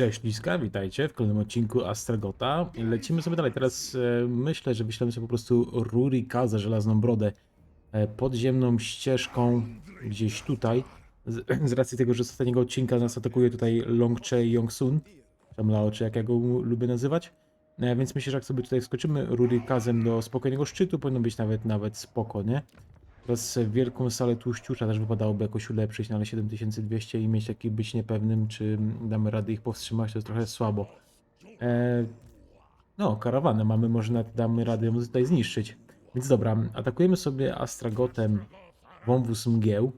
Cześć Liska, witajcie w kolejnym odcinku Astragota. Lecimy sobie dalej. Teraz e, myślę, że wyślemy sobie po prostu Rurikaza, żelazną brodę, e, podziemną ścieżką gdzieś tutaj. Z, z racji tego, że z ostatniego odcinka nas atakuje tutaj Longche Yongsun, tam Lao, czy jak ja go lubię nazywać. E, więc myślę, że jak sobie tutaj wskoczymy Rurikazem do spokojnego szczytu, powinno być nawet nawet spoko, nie? Teraz wielką salę tłuściucza też wypadałoby jakoś ulepszyć, no ale 7200 i mieć taki być niepewnym, czy damy radę ich powstrzymać, to jest trochę słabo. E, no, karawanę mamy, może nawet damy radę ją tutaj zniszczyć. Więc dobra, atakujemy sobie Astragotem wąwóz mgieł.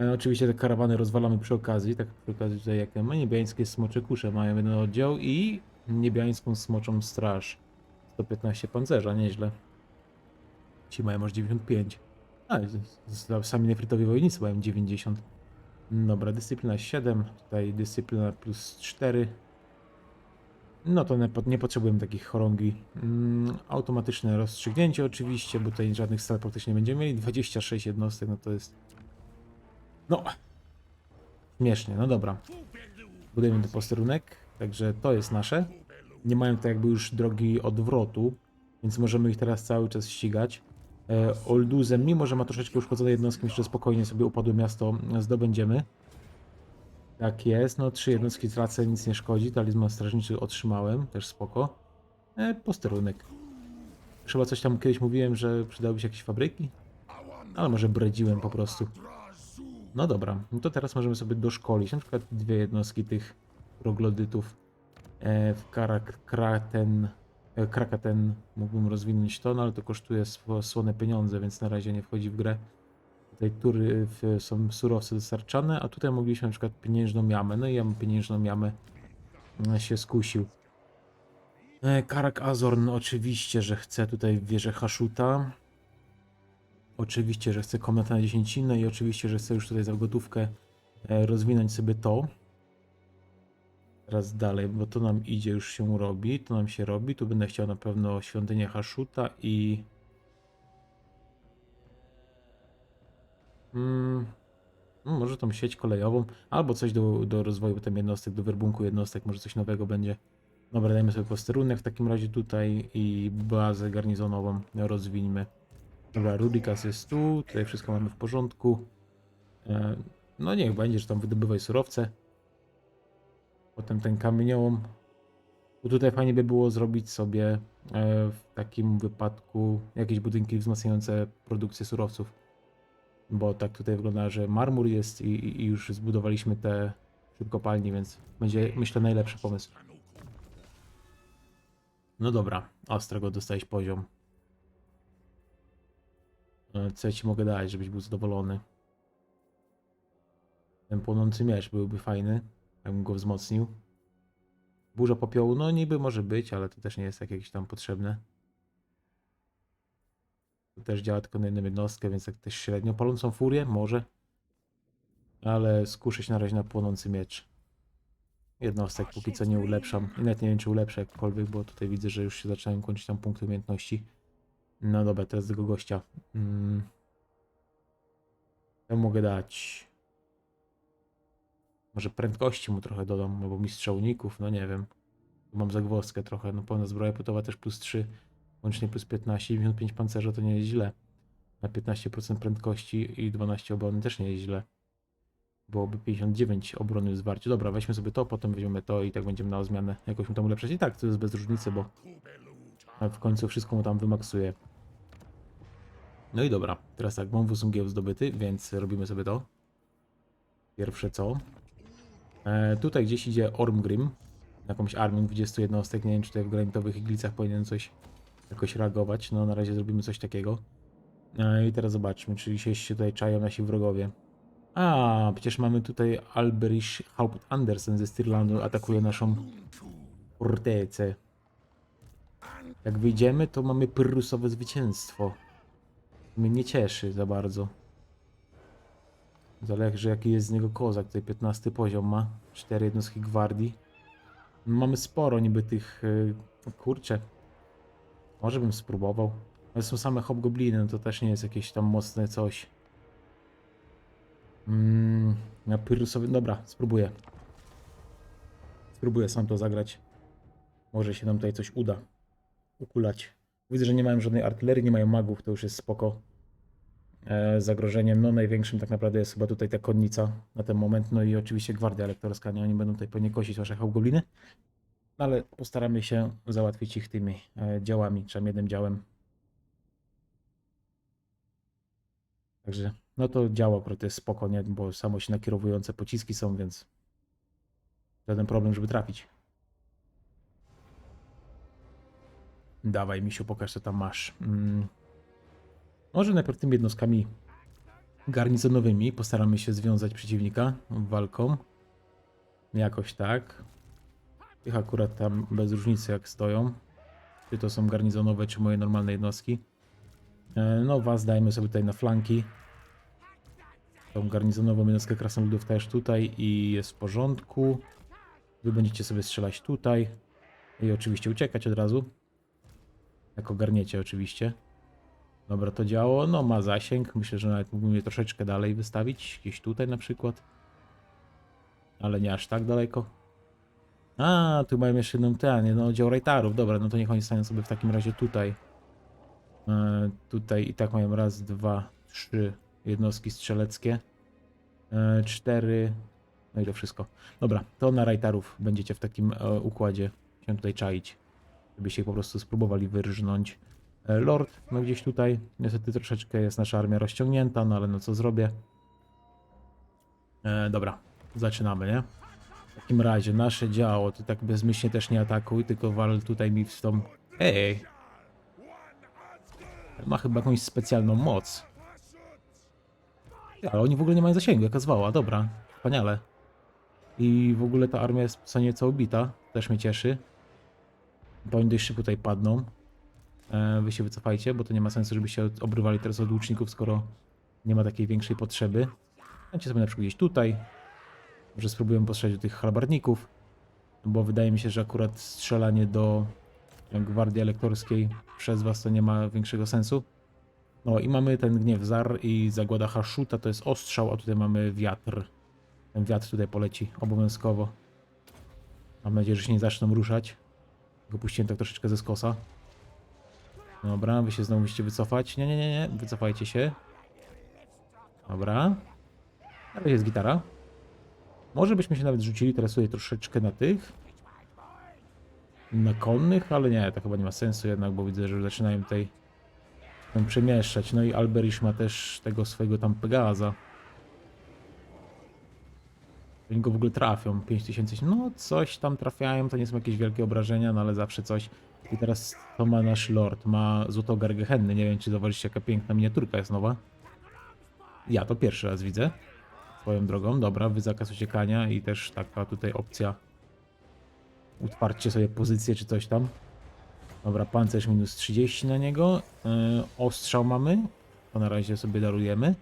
E, oczywiście te karawany rozwalamy przy okazji, tak przy okazji tutaj jak ma niebiańskie smocze kusze mają jeden oddział i niebiańską smoczą straż. 115 pancerza, nieźle. Ci mają aż 95. A, sami nefrytowi wojownicy mają 90. Dobra, dyscyplina 7, tutaj dyscyplina plus 4. No to nie, nie potrzebujemy takich chorągi. Mm, automatyczne rozstrzygnięcie oczywiście, bo tutaj żadnych stal praktycznie nie będziemy mieli. 26 jednostek, no to jest... No... Śmiesznie, no dobra. Budujemy tu posterunek, także to jest nasze. Nie mają to jakby już drogi odwrotu, więc możemy ich teraz cały czas ścigać. E, Olduzem, mimo że ma troszeczkę uszkodzone jednostki, że spokojnie sobie upadłe miasto zdobędziemy. Tak jest, no trzy jednostki tracę, nic nie szkodzi. Talizman strażniczy otrzymałem, też spoko. E, posterunek. Chyba coś tam kiedyś mówiłem, że przydałyby się jakieś fabryki? Ale może bredziłem po prostu. No dobra, no to teraz możemy sobie doszkolić na przykład dwie jednostki tych troglodytów. E, w Karak Kraten, e, Krakaten mógłbym rozwinąć to, no ale to kosztuje słone pieniądze, więc na razie nie wchodzi w grę. Tutaj tury w, są surowce dostarczane, a tutaj mogliśmy na przykład pieniężną jamę. No i ja pieniężną jamę e, się skusił. E, Karak Azorn oczywiście, że chce tutaj wieżę Haszuta. Oczywiście, że chce komnatę na dziesięcinę i oczywiście, że chce już tutaj za gotówkę e, rozwinąć sobie to. Teraz dalej, bo to nam idzie, już się robi, to nam się robi. Tu będę chciał na pewno świątynię Haszuta i... Mm, no może tą sieć kolejową, albo coś do, do rozwoju tam jednostek, do werbunku jednostek, może coś nowego będzie. Dobra, dajmy sobie posterunek w takim razie tutaj i bazę garnizonową rozwińmy. Dobra, Rudikas jest tu, tutaj wszystko mamy w porządku. E, no niech będzie, że tam wydobywaj surowce. Potem ten kamieniołom. Bo tutaj fajnie by było zrobić sobie e, w takim wypadku jakieś budynki wzmacniające produkcję surowców. Bo tak tutaj wygląda, że marmur jest i, i- już zbudowaliśmy te szybkopalnie, więc będzie myślę najlepszy pomysł. No dobra, ostrego dostałeś poziom. E, Co ja ci mogę dać, żebyś był zadowolony? Ten płonący miecz byłby fajny, jakbym go wzmocnił. Burza popiołu, no niby może być, ale to też nie jest tak jakieś tam potrzebne. To też działa tylko na jedną jednostkę, więc tak też średnio. Palącą furię? Może. Ale skuszę się na razie na płonący miecz. Jednostek póki co nie ulepszam. I nawet nie wiem, czy ulepszę jakkolwiek, bo tutaj widzę, że już się zaczynają kończyć tam punkty umiejętności. No dobra, teraz tego gościa. Mm. Ja mogę dać. Może prędkości mu trochę dodam, albo mistrzowników, no nie wiem. Mam zagwozdkę trochę, no pełna zbroja płytowa też plus 3, łącznie plus 15, 95 pancerza to nie jest źle. Na 15% prędkości i 12 obrony też nie jest źle. Byłoby 59 obrony w zwarciu. Dobra, weźmy sobie to, potem weźmiemy to i tak będziemy na zmianę jakoś mu tam ulepszać. I tak, to jest bez różnicy, bo w końcu wszystko mu tam wymaksuje. No i dobra, teraz tak, wąwóz mgieł zdobyty, więc robimy sobie to. Pierwsze co? E, tutaj gdzieś idzie Ormgrim, jakąś armią 20 jednostek, nie wiem czy tutaj w granitowych iglicach powinien coś jakoś reagować, no na razie zrobimy coś takiego. E, I teraz zobaczmy, czy się się tutaj czają nasi wrogowie. A, przecież mamy tutaj Alberich Haupt Andersen ze Stirlandu, atakuje naszą fortecę. Jak wyjdziemy, to mamy pyrrusowe zwycięstwo. Mnie nie cieszy za bardzo. Zależy jaki jest z niego kozak. Tutaj 15 poziom ma. 4 jednostki gwardii. Mamy sporo niby tych... y, Kurczę. Może bym spróbował. Ale są same hobgobliny, no to też nie jest jakieś tam mocne coś. Mm, na pyrrusowy... Dobra, spróbuję. Spróbuję sam to zagrać. Może się nam tutaj coś uda ukulać. Widzę, że nie mają żadnej artylerii, nie mają magów, to już jest spoko. E, zagrożeniem, no największym tak naprawdę jest chyba tutaj ta konnica na ten moment, no i oczywiście gwardia elektorska, nie? Oni będą tutaj pewnie kosić wasze hałgobliny. No ale postaramy się załatwić ich tymi e, działami, czy tam jednym działem. Także no to działa akurat jest spoko, nie? Bo samo się nakierowujące pociski są, więc żaden problem, żeby trafić. Dawaj, misiu, pokaż co tam masz. Mm. Może najpierw tymi jednostkami garnizonowymi postaramy się związać przeciwnika walką. Jakoś tak. Tych akurat tam bez różnicy jak stoją. Czy to są garnizonowe, czy moje normalne jednostki. E, No was dajmy sobie tutaj na flanki. Tą garnizonową jednostkę krasnoludów też tutaj i jest w porządku. Wy będziecie sobie strzelać tutaj. I oczywiście uciekać od razu. Jak ogarniecie oczywiście. Dobra, to działo. No ma zasięg. Myślę, że nawet mógłbym je troszeczkę dalej wystawić. Gdzieś tutaj na przykład. Ale nie aż tak daleko. A, tu mają jeszcze jedną ten, no dział rajtarów. Dobra, no to niech oni stają sobie w takim razie tutaj. E, tutaj i tak mają raz, dwa, trzy jednostki strzeleckie. E, cztery. No i to wszystko. Dobra, to na rajtarów będziecie w takim e, układzie się tutaj czaić. Żebyście po prostu spróbowali wyrżnąć. E, Lord, no gdzieś tutaj. Niestety troszeczkę jest nasza armia rozciągnięta, no ale no co zrobię. E, dobra, zaczynamy, nie? W takim razie nasze działo, ty tak bezmyślnie też nie atakuj, tylko wal tutaj mi w tą... Ej! Ma chyba jakąś specjalną moc. Ale oni w ogóle nie mają zasięgu, jaka zwała, dobra, wspaniale. I w ogóle ta armia jest co nieco ubita, też mnie cieszy. Bo oni dość szybko tutaj padną. E, wy się wycofajcie, bo to nie ma sensu, żebyście obrywali teraz od łuczników, skoro nie ma takiej większej potrzeby. Dajcie sobie na przykład gdzieś tutaj. Może spróbuję postrzelać do tych halabardników, bo wydaje mi się, że akurat strzelanie do gwardii elektorskiej przez was to nie ma większego sensu. No i mamy ten gniew Zar i zagłada Haszuta, to jest ostrzał, a tutaj mamy wiatr. Ten wiatr tutaj poleci obowiązkowo. Mam nadzieję, że się nie zaczną ruszać. Go tak troszeczkę ze skosa. Dobra, wy się znowu musicie wycofać. Nie, nie, nie, nie, wycofajcie się. Dobra. Ale jest gitara. Może byśmy się nawet rzucili teraz tutaj troszeczkę na tych. Na konnych, ale nie, to chyba nie ma sensu jednak, bo widzę, że zaczynają tutaj przemieszczać. No i Alberisz ma też tego swojego tam Pegaza. Oni go w ogóle trafią. 5000. No, coś tam trafiają, to nie są jakieś wielkie obrażenia, no ale zawsze coś. I teraz to ma nasz lord. Ma złotą gargę. Nie wiem, czy zauważyliście, jaka piękna miniaturka jest nowa. Ja to pierwszy raz widzę. Swoją drogą. Dobra, wy zakaz uciekania i też taka tutaj opcja. Utwarcie sobie pozycję czy coś tam. Dobra, pancerz minus 30 na niego. Yy, ostrzał mamy. To na razie sobie darujemy.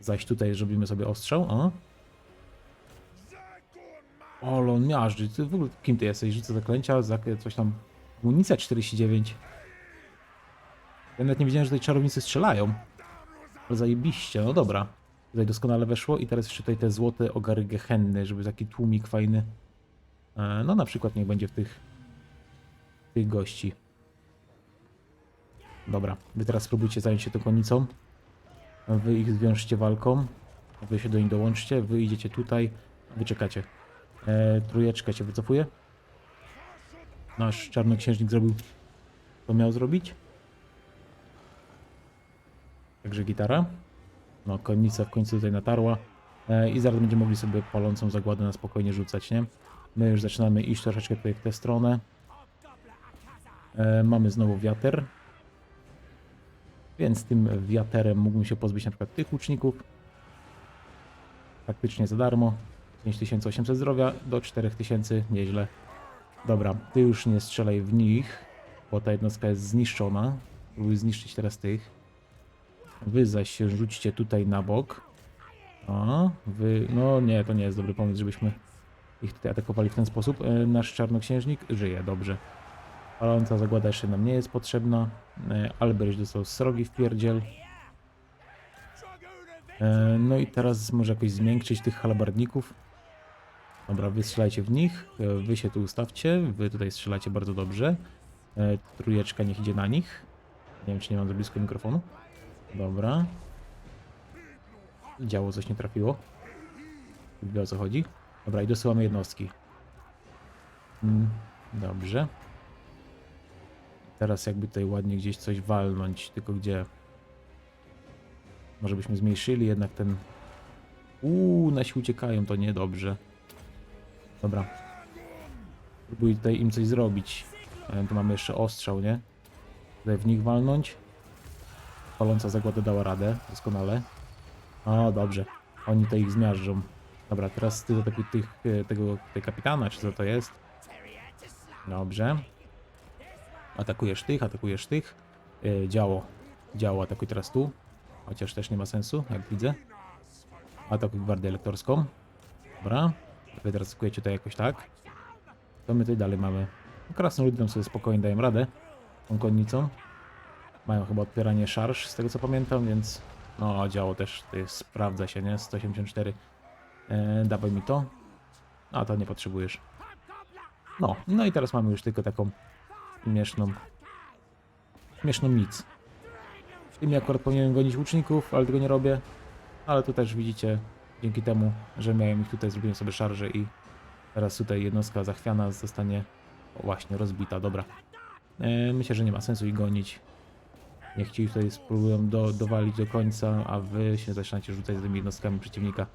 Zaś tutaj zrobimy sobie ostrzał. O. O, on miażdży. Ty w ogóle kim ty jesteś? Rzucę zaklęcia, zak- coś tam. Amunicja 49. Ja nawet nie wiedziałem, że tutaj czarownicy strzelają. Ale zajebiście, no dobra. Tutaj doskonale weszło i teraz jeszcze tutaj te złote ogary gehenny, żeby taki tłumik fajny. E, No na przykład niech będzie w tych tych gości. Dobra, wy teraz spróbujcie zająć się tą konicą. Wy ich zwiążcie walką. Wy się do nich dołączcie, wy idziecie tutaj, wy czekacie. E, trójeczka się wycofuje. Nasz czarnoksiężnik zrobił, co miał zrobić. Także gitara. No, konnica w końcu tutaj natarła. E, I zaraz będziemy mogli sobie palącą zagładę na spokojnie rzucać, nie? My już zaczynamy iść troszeczkę tutaj w tę stronę. E, mamy znowu wiater. Więc tym wiaterem mógłbym się pozbyć na przykład tych łuczników. Praktycznie za darmo. 5800 zdrowia do 4000, nieźle. Dobra, ty już nie strzelaj w nich, bo ta jednostka jest zniszczona. Próbuj zniszczyć teraz tych. Wy zaś się rzućcie tutaj na bok. O, wy... No nie, to nie jest dobry pomysł, żebyśmy ich tutaj atakowali w ten sposób. E, nasz czarnoksiężnik żyje, dobrze. Paląca zagłada jeszcze nam nie jest potrzebna. E, Albrecht dostał srogi w pierdziel. E, no i teraz może jakoś zmiękczyć tych halabardników. Dobra, wy strzelajcie w nich, e, wy się tu ustawcie, wy tutaj strzelacie bardzo dobrze. E, trójeczka niech idzie na nich. Nie wiem, czy nie mam za blisko mikrofonu. Dobra. Działo coś nie trafiło. Wie o co chodzi. Dobra, i dosyłamy jednostki. Mm, dobrze. Teraz jakby tutaj ładnie gdzieś coś walnąć, tylko gdzie? Może byśmy zmniejszyli jednak ten... Uuu, nasi uciekają, to niedobrze. Dobra. Próbuj tutaj im coś zrobić. E, Tu mamy jeszcze ostrzał, nie? Tutaj w nich walnąć. Paląca zagłada dała radę, doskonale. O, dobrze. Oni tutaj ich zmiażdżą. Dobra, teraz ty atakuj tych, e, tego, tej kapitana, czy co to jest? Dobrze. Atakujesz tych, atakujesz tych. Yy, działo. Działo, atakuj teraz tu. Chociaż też nie ma sensu, jak widzę. Atakuj gwardię elektorską. Dobra. Wy to jakoś tak. To my tutaj dalej mamy. Krasnoludom sobie spokojnie dają radę. Tą konnicą. Mają chyba odpieranie szarż, z tego co pamiętam, więc... No, działo też tutaj sprawdza się, nie? 184. E, dawaj mi to. A, to nie potrzebujesz. No, no i teraz mamy już tylko taką śmieszną... Śmieszną nic. Tym akurat powinienem gonić łuczników, ale tego nie robię. Ale tu też widzicie, dzięki temu, że miałem ich tutaj, zrobiłem sobie szarże i teraz tutaj jednostka zachwiana zostanie właśnie rozbita, dobra. E, myślę, że nie ma sensu ich gonić. Niech ci tutaj spróbują do, dowalić do końca, a wy się zaczynacie rzucać z tymi jednostkami przeciwnika.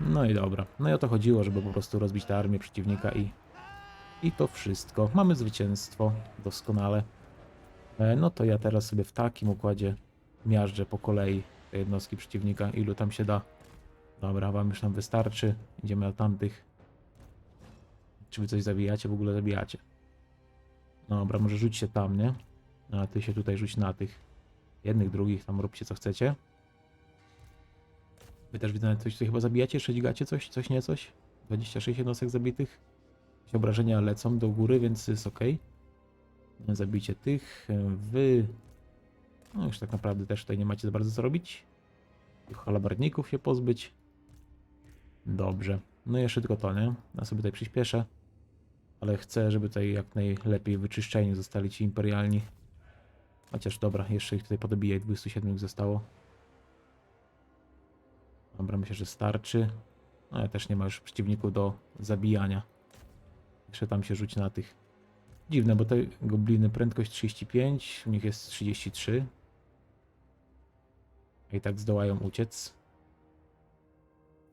No i dobra. No i o to chodziło, żeby po prostu rozbić tę armię przeciwnika i... I to wszystko. Mamy zwycięstwo. Doskonale. E, No to ja teraz sobie w takim układzie miażdżę po kolei te jednostki przeciwnika, ilu tam się da. Dobra, wam już nam wystarczy. Idziemy na tamtych. Czy wy coś zabijacie? W ogóle zabijacie. Dobra, może rzuć się tam, nie? A ty się tutaj rzuć na tych jednych, drugich, tam róbcie co chcecie. Wy też widzę, coś tutaj chyba zabijacie, jeszcze dźgacie coś, coś nie coś? 26 jednostek zabitych. Obrażenia lecą do góry, więc jest ok. Zabijcie tych. Wy. No już tak naprawdę też tutaj nie macie za bardzo co robić. Tych halabardników się pozbyć. Dobrze. No i jeszcze tylko to, nie? Ja sobie tutaj przyspieszę. Ale chcę, żeby tutaj jak najlepiej wyczyszczeni zostali ci imperialni. Chociaż dobra, jeszcze ich tutaj podobijaj, 27 ich zostało. Dobra, myślę, że starczy. No ale też nie ma już przeciwników do zabijania. Jeszcze tam się rzuci na tych. Dziwne, bo te gobliny prędkość 35, u nich jest 33. I tak zdołają uciec.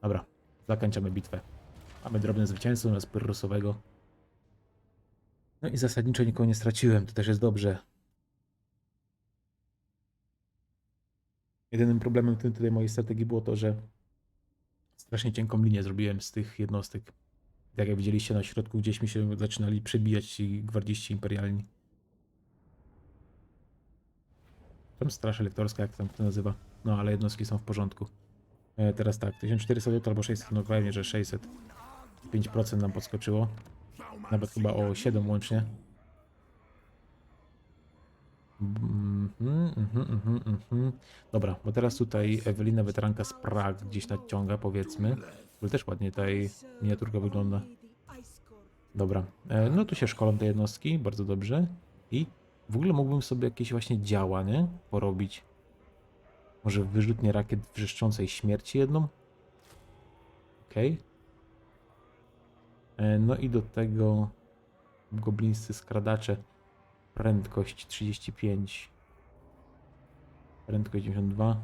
Dobra, zakończamy bitwę. Mamy drobne zwycięstwo na Pyrrhusowego. No i zasadniczo nikogo nie straciłem, to też jest dobrze. Jedynym problemem tym tutaj mojej strategii było to, że strasznie cienką linię zrobiłem z tych jednostek. Tak jak widzieliście na środku, gdzieś mi się zaczynali przebijać ci gwardziści imperialni. Tam straż elektorska, jak tam to nazywa. No ale jednostki są w porządku. E, teraz tak, 1400 zł albo 600, no pewnie, że 600. 5% nam podskoczyło. Nawet chyba o 7 łącznie. Mhm, mhm, mhm. Dobra, bo teraz tutaj Ewelina weteranka z Prag gdzieś nadciąga, powiedzmy. Ale też ładnie tutaj miniaturka wygląda. Dobra, e, no tu się szkolą te jednostki, bardzo dobrze. I w ogóle mógłbym sobie jakieś właśnie działa, nie? Porobić. Może wyrzutnie rakiet wrzeszczącej śmierci jedną? Okej. E, No i do tego goblińscy skradacze. Prędkość 35. Prędkość 92.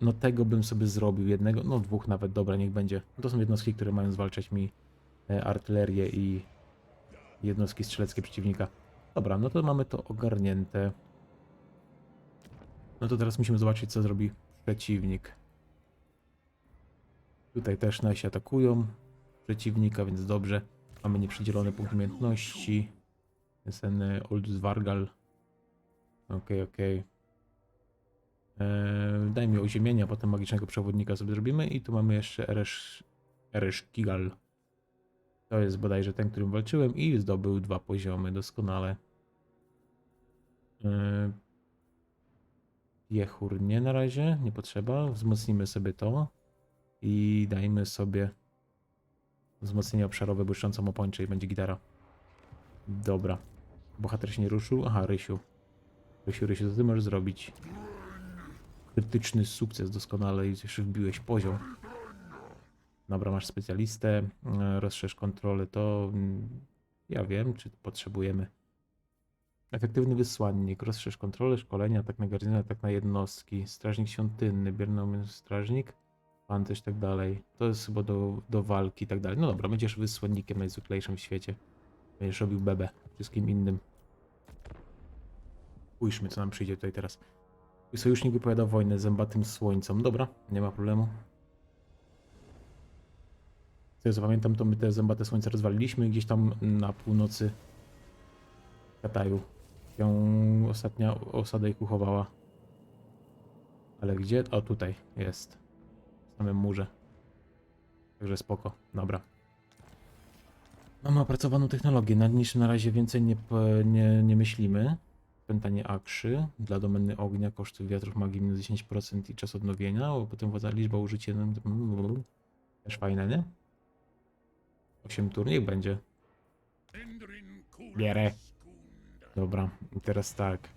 No tego bym sobie zrobił jednego, no dwóch nawet, dobra, niech będzie. To są jednostki, które mają zwalczać mi e, artylerię i jednostki strzeleckie przeciwnika. Dobra, no to mamy to ogarnięte. No to teraz musimy zobaczyć, co zrobi przeciwnik. Tutaj też nasi atakują przeciwnika, więc dobrze. Mamy nieprzydzielony punkt umiejętności. Jest ten e, Old Zwargal. Okej, okej. Eee, Daj mi oziemienia, potem magicznego przewodnika sobie zrobimy. I tu mamy jeszcze Eresz, Eresz Kigal. To jest bodajże ten, którym walczyłem i zdobył dwa poziomy doskonale. Eee, Jechur nie na razie, nie potrzeba. Wzmocnimy sobie to. I dajmy sobie Wzmocnienie obszarowe błyszcząco opończe i będzie gitara. Dobra. Bohater się nie ruszył? Aha, Rysiu. Rysiu, Rysiu, co ty możesz zrobić? Krytyczny sukces doskonale i jeszcze wbiłeś poziom. Dobra, masz specjalistę, e, rozszerz kontrolę, to mm, ja wiem, czy potrzebujemy. Efektywny wysłannik, rozszerz kontrolę, szkolenia, tak na garnizony, tak na jednostki. Strażnik świątynny, bierny strażnik, pancerz tak dalej. To jest chyba do, do walki i tak dalej. No dobra, będziesz wysłannikiem najzwyklejszym w świecie. Będziesz robił bebę wszystkim innym. Spójrzmy, co nam przyjdzie tutaj teraz. Sojusznik wypowiada wojnę zębatym słońcom. Dobra, nie ma problemu. Co ja zapamiętam, to my te zębate słońce rozwaliliśmy gdzieś tam na północy Kataju. Ją ostatnia osada ich uchowała. Ale gdzie? O, tutaj jest. W samym murze. Także spoko. Dobra. Mamy opracowaną technologię. Nad niczym na razie więcej nie, nie, nie myślimy. Pętanie akrzy dla domeny ognia, koszty wiatrów magii minus 10% i czas odnowienia, a potem władza liczba użycie. Też fajne, nie? 8 tur, będzie. Bierę. Dobra, i teraz tak.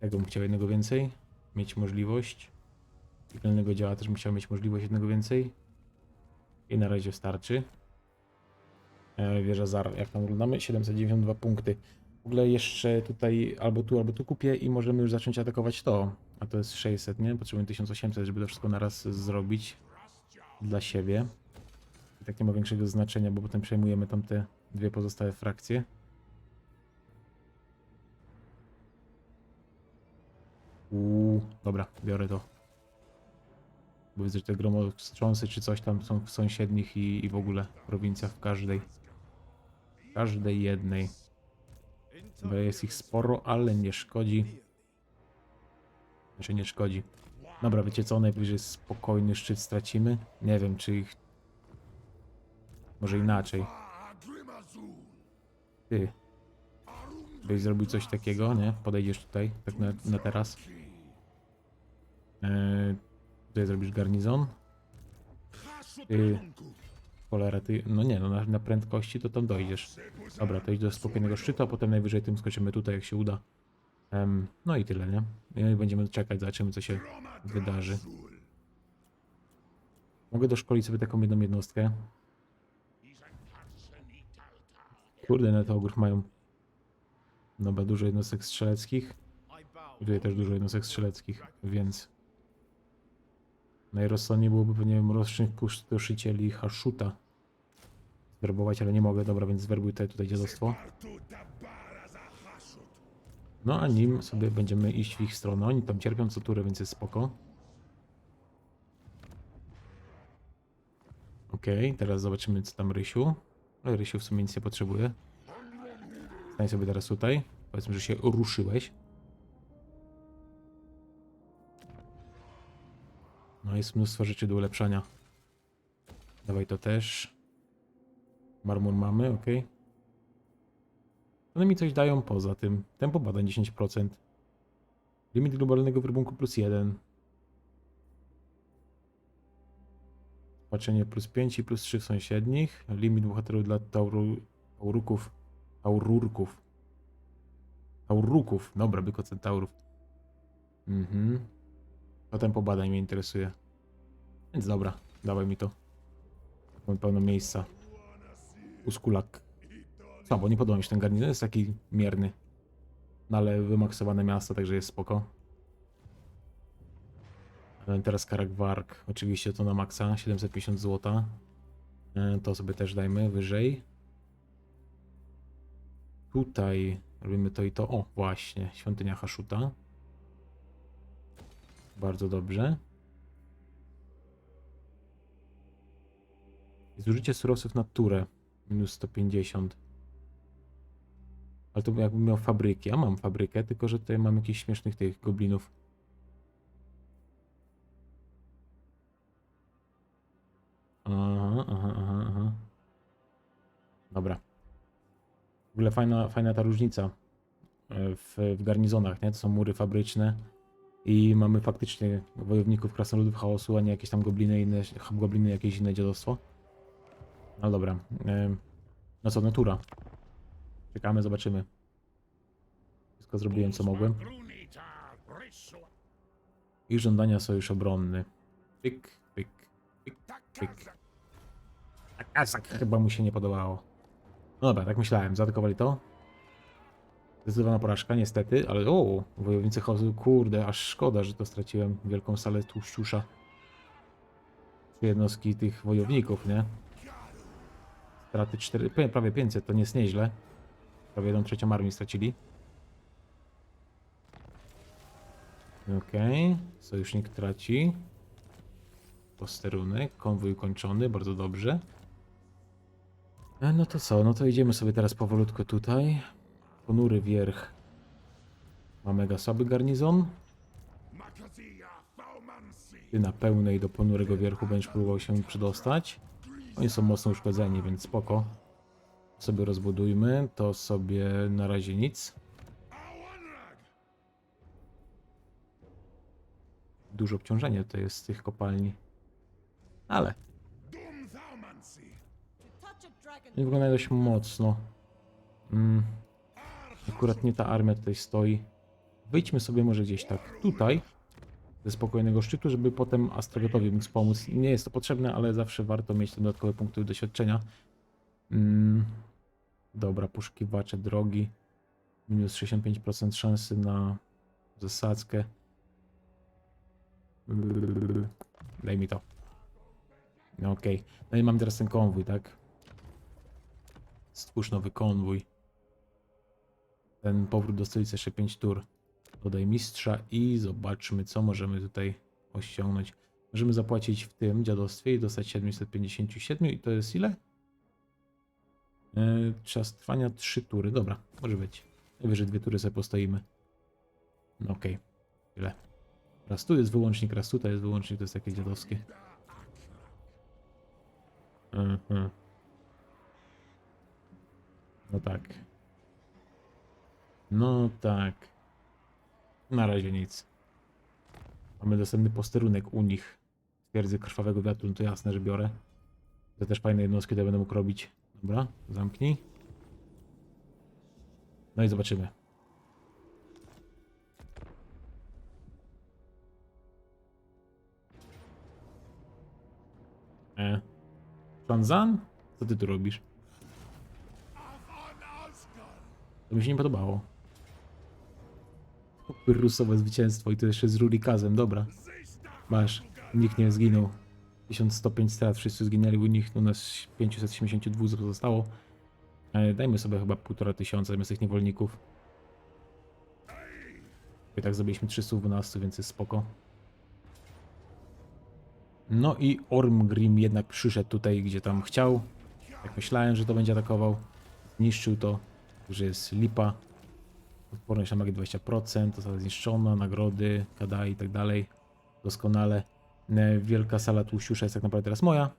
Jak bym chciał jednego więcej? Mieć możliwość. Piekielnego działa też bym chciał mieć możliwość jednego więcej. I na razie starczy. E, wieża Zar, jak tam oglądamy? 792 punkty. W ogóle jeszcze tutaj albo tu, albo tu kupię i możemy już zacząć atakować to. A to jest 600, nie? Potrzebuję 1800, żeby to wszystko naraz zrobić dla siebie. I tak nie ma większego znaczenia, bo potem przejmujemy tam te dwie pozostałe frakcje. Uuu, dobra, biorę to. Bo widzę, że te gromostrząsy czy coś tam są w sąsiednich i, i w ogóle prowincjach w każdej. W każdej jednej. Bo jest ich sporo, ale nie szkodzi. Znaczy nie szkodzi. Dobra, wiecie co? Najwyżej spokojny szczyt stracimy. Nie wiem, czy ich... Może inaczej. Ty. Byś zrobił coś takiego, nie? Podejdziesz tutaj, tak na, na teraz. Eee, tutaj zrobisz garnizon. Ty. Cholera, ty. No nie, no na, na prędkości to tam dojdziesz. Dobra, to idź do spokojnego szczytu, a potem najwyżej tym skoczymy tutaj, jak się uda. No i tyle, nie? I będziemy czekać, zobaczymy, co się wydarzy. Mogę doszkolić sobie taką jedną jednostkę. Kurde, na to ogórów mają. Dobra, dużo jednostek strzeleckich. Tutaj też dużo jednostek strzeleckich, więc... Najrozsądniej byłoby pewnie mrocznych pustoszycieli Haszuta zwerbować, ale nie mogę. Dobra, więc zwerbuj tutaj, tutaj dziadostwo. No a nim sobie będziemy iść w ich stronę. Oni tam cierpią co turę, więc jest spoko. Okej, teraz zobaczymy co tam Rysiu. Ale Rysiu w sumie nic nie potrzebuje. Stań sobie teraz tutaj. Powiedzmy, że się ruszyłeś. No jest mnóstwo rzeczy do ulepszania. Dawaj to też. Marmur mamy, ok. One mi coś dają poza tym. Tempo badań 10%. Limit globalnego wybunku plus 1. Patrzenie plus 5 i plus 3 w sąsiednich. Limit bohaterów dla tauru, tauruków. Taururków. Tauruków. Dobra, byko centaurów. Mhm. To tempo badań mnie interesuje. Więc dobra, dawaj mi to. Mam pełno miejsca. Uskulak. Słabo, nie podoba mi się ten garnizon, jest taki mierny. No ale wymaksowane miasto, także jest spoko. E, Teraz Karakwark, oczywiście to na maksa, 750 zł. E, To sobie też dajmy wyżej. Tutaj robimy to i to. O, właśnie, świątynia Haszuta. Bardzo dobrze. Zużycie surowców na turę. Minus 150. Ale to jakbym miał fabryki. Ja mam fabrykę, tylko że tutaj mam jakichś śmiesznych tych goblinów. Dobra. W ogóle fajna, fajna ta różnica e, w, w garnizonach, nie? To są mury fabryczne. I mamy faktycznie wojowników krasnoludów chaosu, a nie jakieś tam gobliny, inne, gobliny jakieś inne dziadostwo. No dobra. em, No co, natura. Czekamy, zobaczymy. Wszystko zrobiłem, co mogłem. I żądania sojusz obronny. Pyk, pyk, pyk, pyk. A Kazak chyba mu się nie podobało. No dobra, tak myślałem. Zaatakowali to. Zdecydowana porażka, niestety, ale o, wojownicy chaosu, kurde, aż szkoda, że to straciłem wielką salę tłuszczusza. Trzy jednostki tych wojowników, nie? Straty 4, prawie- prawie 500, to nie jest nieźle. Prawie jedną trzecią armii stracili. Okej, sojusznik traci. Posterunek, konwój ukończony, bardzo dobrze. E, No to co, no to idziemy sobie teraz powolutku tutaj. Ponury wierch. Ma mega słaby garnizon. Ty na pełnej do ponurego wierchu będziesz próbował się przedostać. Oni są mocno uszkodzeni, więc spoko. Sobie rozbudujmy. To sobie na razie nic. Dużo obciążenia to jest z tych kopalni. Ale nie wyglądają dość mocno. Mm. Akurat nie ta armia tutaj stoi. Wyjdźmy sobie może gdzieś tak tutaj. Ze spokojnego szczytu, żeby potem Astrogotowi móc pomóc. Nie jest to potrzebne, ale zawsze warto mieć te dodatkowe punkty doświadczenia. Mm. Dobra, poszukiwacze drogi. Minus 65% szansy na zasadzkę. Daj mi to. No Okej. No i mam teraz ten konwój, tak? Stwórz nowy konwój. Ten powrót do stolicy jeszcze 5 tur. Dodaj mistrza i zobaczmy, co możemy tutaj osiągnąć. Możemy zapłacić w tym dziadostwie i dostać 757 i to jest ile? Yy, czas trwania 3 tury. Dobra, może być. Najwyżej dwie tury sobie postoimy. No okej. Tyle. Raz tu jest wyłącznik, raz tutaj jest wyłącznik, to jest takie dziadowskie. Mhm. No tak. No tak. Na razie nic. Mamy dostępny posterunek u nich. Twierdzy krwawego wiatru, no to jasne, że biorę. To też fajne jednostki, to będę mógł robić. Dobra, zamknij. No i zobaczymy. E. Franzan? Co ty tu robisz? To mi się nie podobało. Pyrrusowe zwycięstwo i to jeszcze z Rurikazem, dobra. Masz, nikt nie zginął. 1105 strat, wszyscy zginęli u nich, u nas 572 zostało. Dajmy sobie chyba 1500 tysiąca zamiast tych niewolników. I tak zrobiliśmy 312, więc jest spoko. No i Ormgrim jednak przyszedł tutaj, gdzie tam chciał. Jak myślałem, że to będzie atakował. Zniszczył to, że jest lipa. Odporność na magię 20%, została zniszczona, nagrody, kada i tak dalej. Doskonale. E, Wielka sala tłuściusza jest tak naprawdę teraz moja.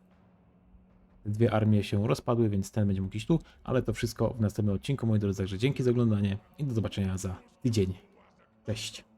Dwie armie się rozpadły, więc ten będzie mógł iść tu, ale to wszystko w następnym odcinku, moi drodzy. Także dzięki za oglądanie i do zobaczenia za tydzień. Cześć.